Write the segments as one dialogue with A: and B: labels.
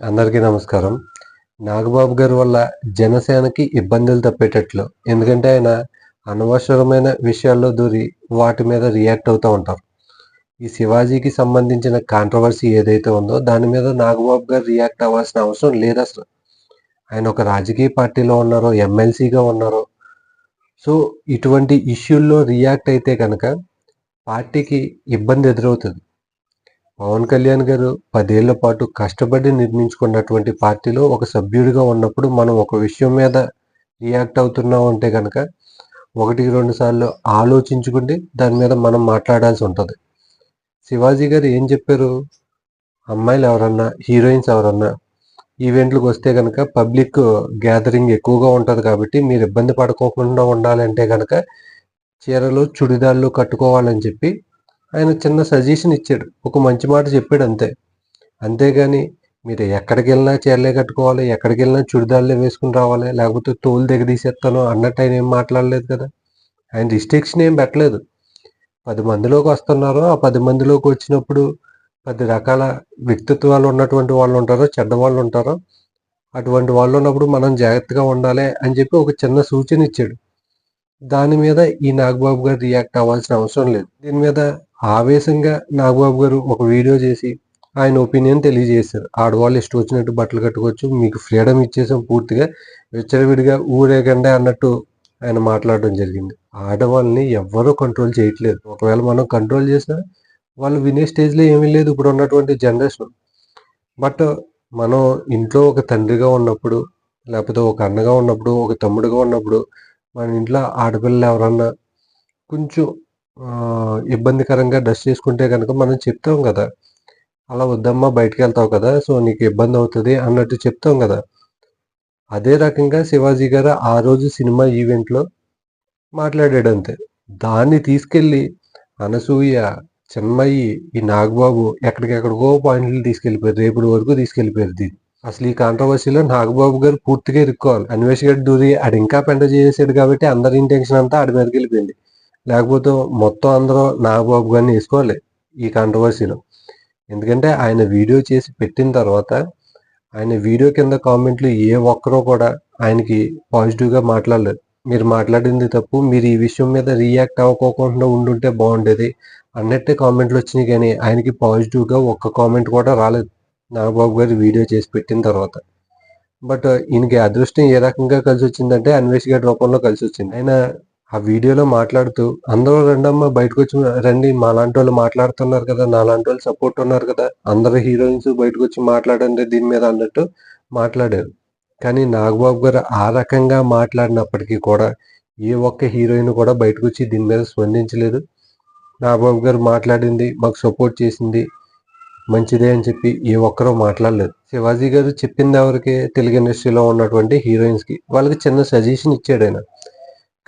A: అందరికీ నమస్కారం. నాగబాబు గారి వల్ల జనసేనకి ఇబ్బందులు తప్పేటట్లు ఎందుకంటే ఆయన అనవసరమైన విషయాల్లో దూరి వాటి మీద రియాక్ట్ అవుతూ ఉంటారు ఈ శివాజీకి సంబంధించిన కాంట్రవర్సీ ఏదైతే ఉందో దాని మీద నాగబాబు గారు రియాక్ట్ అవ్వాల్సిన అవసరం లేదు అసలు. ఆయన ఒక రాజకీయ పార్టీలో ఉన్నారో ఎమ్మెల్సీగా ఉన్నారో. సో ఇటువంటి ఇష్యూల్లో రియాక్ట్ అయితే కనుక పార్టీకి ఇబ్బంది ఎదురవుతుంది. పవన్ కళ్యాణ్ గారు పదేళ్ళ పాటు కష్టపడి నిర్మించుకున్నటువంటి పార్టీలో ఒక సభ్యుడిగా ఉన్నప్పుడు మనం ఒక విషయం మీద రియాక్ట్ అవుతున్నాం అంటే కనుక ఒకటికి రెండు సార్లు ఆలోచించుకుంటే దాని మీద మనం మాట్లాడాల్సి ఉంటుంది. శివాజీ గారు ఏం చెప్పారు? అమ్మాయిలు ఎవరన్నా హీరోయిన్స్ ఎవరన్నా ఈవెంట్లకు వస్తే కనుక పబ్లిక్ గ్యాదరింగ్ ఎక్కువగా ఉంటుంది కాబట్టి మీరు ఇబ్బంది పడుకోకుండా ఉండాలంటే కనుక చీరలు చుడిదార్లు కట్టుకోవాలని చెప్పి ఆయన చిన్న సజెషన్ ఇచ్చాడు. ఒక మంచి మాట చెప్పాడు అంతే. అంతేగాని మీరు ఎక్కడికి వెళ్ళినా చీరలే కట్టుకోవాలి ఎక్కడికి వెళ్ళినా చుడిదార్లే వేసుకుని రావాలి లేకపోతే తోలు దిగదీసేస్తాను అన్నట్టు ఆయన ఏం మాట్లాడలేదు కదా. ఆయన రిస్ట్రిక్షన్ ఏం పెట్టలేదు. పది మందిలోకి వస్తున్నారు. ఆ పది మందిలోకి వచ్చినప్పుడు పది రకాల వ్యక్తిత్వాలు ఉన్నటువంటి వాళ్ళు ఉంటారో చెడ్డ వాళ్ళు ఉంటారో అటువంటి వాళ్ళు ఉన్నప్పుడు మనం జాగ్రత్తగా ఉండాలి అని చెప్పి ఒక చిన్న సూచన ఇచ్చాడు. దాని మీద ఈ నాగబాబు గారు రియాక్ట్ అవ్వాల్సిన అవసరం లేదు. దీని మీద ఆవేశంగా నాగబాబు గారు ఒక వీడియో చేసి ఆయన ఒపీనియన్ తెలియజేశారు. ఆడవాళ్ళు ఇష్టం వచ్చినట్టు బట్టలు కట్టుకోవచ్చు మీకు ఫ్రీడమ్ ఇచ్చేసాం పూర్తిగా విచ్చలవిడిగా ఊరేగండి అన్నట్టు ఆయన మాట్లాడడం జరిగింది. ఆడవాళ్ళని ఎవ్వరూ కంట్రోల్ చేయట్లేదు. ఒకవేళ మనం కంట్రోల్ చేసినా వాళ్ళు వినే స్టేజ్లో ఏమీ లేదు ఇప్పుడు ఉన్నటువంటి జనరేషన్ బట్ మనం ఇంట్లో ఒక తండ్రిగా ఉన్నప్పుడు లేకపోతే ఒక అన్నగా ఉన్నప్పుడు ఒక తమ్ముడుగా ఉన్నప్పుడు మన ఇంట్లో ఆడపిల్లలు ఎవరన్నా కొంచెం ఇబ్బందికరంగా డ్రెస్ చేసుకుంటే కనుక మనం చెప్తాం కదా అలా వద్దమ్మా బయటకు వెళ్తావు కదా సో నీకు ఇబ్బంది అవుతుంది అన్నట్టు చెప్తాం కదా. అదే రకంగా శివాజీ గారు ఆ రోజు సినిమా ఈవెంట్లో మాట్లాడాడు అంతే దాన్ని తీసుకెళ్ళి అనసూయ చెన్మయ్యి ఈ నాగబాబు ఎక్కడికెక్కడికో పాయింట్లు తీసుకెళ్ళిపోయారు. రేపటి వరకు తీసుకెళ్ళిపోయారు దీన్ని. అసలు ఈ కాంట్రవర్సీలో నాగబాబు గారు పూర్తిగా ఇరుక్కోవాలి. అన్వేష్ గారి దూరి ఆడు ఇంకా పెంట చేసాడు కాబట్టి అందరి ఇంటెన్షన్ అంతా ఆడి మీదకి వెళ్ళిపోయింది. లేకపోతే మొత్తం అందరూ నాగబాబు గారిని వేసుకోవాలి ఈ కాంట్రవర్సీలో. ఎందుకంటే ఆయన వీడియో చేసి పెట్టిన తర్వాత ఆయన వీడియో కింద కామెంట్లు ఏ ఒక్కరూ కూడా ఆయనకి పాజిటివ్గా మాట్లాడలేదు. మీరు మాట్లాడింది తప్పు. మీరు ఈ విషయం మీద రియాక్ట్ అవ్వకోకుండా ఉండుంటే బాగుండేది అన్నట్టే కామెంట్లు వచ్చినాయి కానీ ఆయనకి పాజిటివ్గా ఒక్క కామెంట్ కూడా రాలేదు. నాగబాబు గారు వీడియో చేసి పెట్టిన తర్వాత. బట్ ఈయనకి అదృష్టం ఏ రకంగా కలిసి వచ్చిందంటే అన్వేష్ గారి రూపంలో కలిసి వచ్చింది ఆయన ఆ వీడియోలో మాట్లాడుతూ అందరూ రెండమ్మ బయటకు వచ్చి రండి మాలాంటి వాళ్ళు మాట్లాడుతున్నారు కదా నాలాంటి వాళ్ళు సపోర్ట్ ఉన్నారు కదా అందరు హీరోయిన్స్ బయటకు వచ్చి మాట్లాడండి దీని మీద అన్నట్టు మాట్లాడారు. కానీ నాగబాబు గారు ఆ రకంగా మాట్లాడినప్పటికీ కూడా ఏ ఒక్క హీరోయిన్ కూడా బయటకు వచ్చి దీని మీద స్పందించలేదు. నాగబాబు గారు మాట్లాడింది మాకు సపోర్ట్ చేసింది మంచిదే అని చెప్పి ఏ ఒక్కరూ మాట్లాడలేదు. శివాజీ గారు చెప్పింది ఎవరికి? తెలుగు ఇండస్ట్రీలో ఉన్నటువంటి హీరోయిన్స్కి వాళ్ళకి చిన్న సజెషన్ ఇచ్చాడు ఆయన.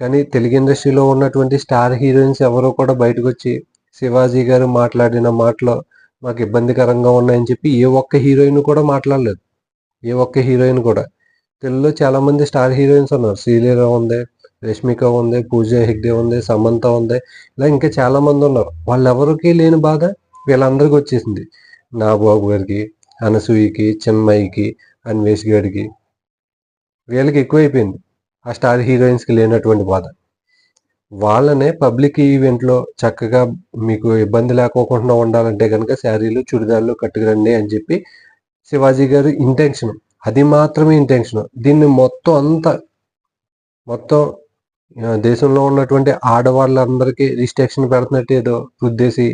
A: కానీ తెలుగు ఇండస్ట్రీలో ఉన్నటువంటి స్టార్ హీరోయిన్స్ ఎవరో కూడా బయటకు వచ్చి శివాజీ గారు మాట్లాడిన మాటలో మాకు ఇబ్బందికరంగా ఉన్నాయని చెప్పి ఏ ఒక్క హీరోయిన్ కూడా మాట్లాడలేదు. ఏ ఒక్క హీరోయిన్ కూడా. తెలుగులో చాలా మంది స్టార్ హీరోయిన్స్ ఉన్నారు. శ్రీలీల ఉంది రష్మిక ఉంది పూజ హెగ్డే ఉంది సమంత ఉంది. ఇలా ఇంకా చాలా మంది ఉన్నారు. వాళ్ళెవరికీ లేని బాధ వీళ్ళందరికీ వచ్చేసింది. నాగబాబు గారికి అనసూయకి చిన్మయికి అన్వేష్ గారికి వీళ్ళకి ఎక్కువైపోయింది. ఆ స్టార్ హీరోయిన్స్కి లేనటువంటి బాధ. వాళ్ళనే పబ్లిక్ ఈవెంట్లో చక్కగా మీకు ఇబ్బంది లేకోకుండా ఉండాలంటే కనుక శారీలు చుడిదార్లు కట్టుకురండి అని చెప్పి శివాజీ గారు ఇంటెన్షన్ అది మాత్రమే ఇంటెన్షన్ దీన్ని మొత్తం అంతా మొత్తం దేశంలో ఉన్నటువంటి ఆడవాళ్ళందరికీ రిస్ట్రిక్షన్ పెడుతున్నట్టు ఏదో రుద్దేసి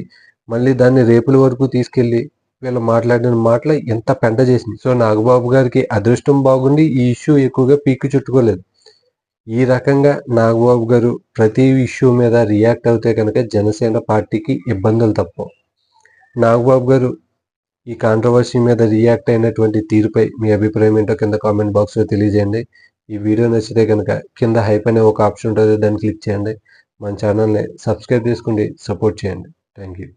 A: మళ్ళీ దాన్ని రేపుల వరకు తీసుకెళ్ళి వీళ్ళు మాట్లాడిన మాటలు ఎంత పెంట చేసింది సో నాగబాబు గారికి అదృష్టం బాగుండి ఈ ఇష్యూ ఎక్కువగా పీక్కు చుట్టుకోలేదు. ఈ రకంగా నాగబాబు గారు ప్రతి ఇష్యూ మీద రియాక్ట్ అవుతే కనుక జనసేన పార్టీకి ఇబ్బందులు తప్పవు. నాగబాబు గారు ఈ కాంట్రవర్సీ మీద రియాక్ట్ అయినటువంటి తీరుపై మీ అభిప్రాయం ఏంటో కింద కామెంట్ బాక్స్లో తెలియజేయండి. ఈ వీడియో నచ్చితే కనుక కింద హైప్ అనే ఒక ఆప్షన్ ఉంటుంది దాన్ని క్లిక్ చేయండి. మన ఛానల్ని సబ్స్క్రైబ్ చేసుకోండి సపోర్ట్ చేయండి. Thank you.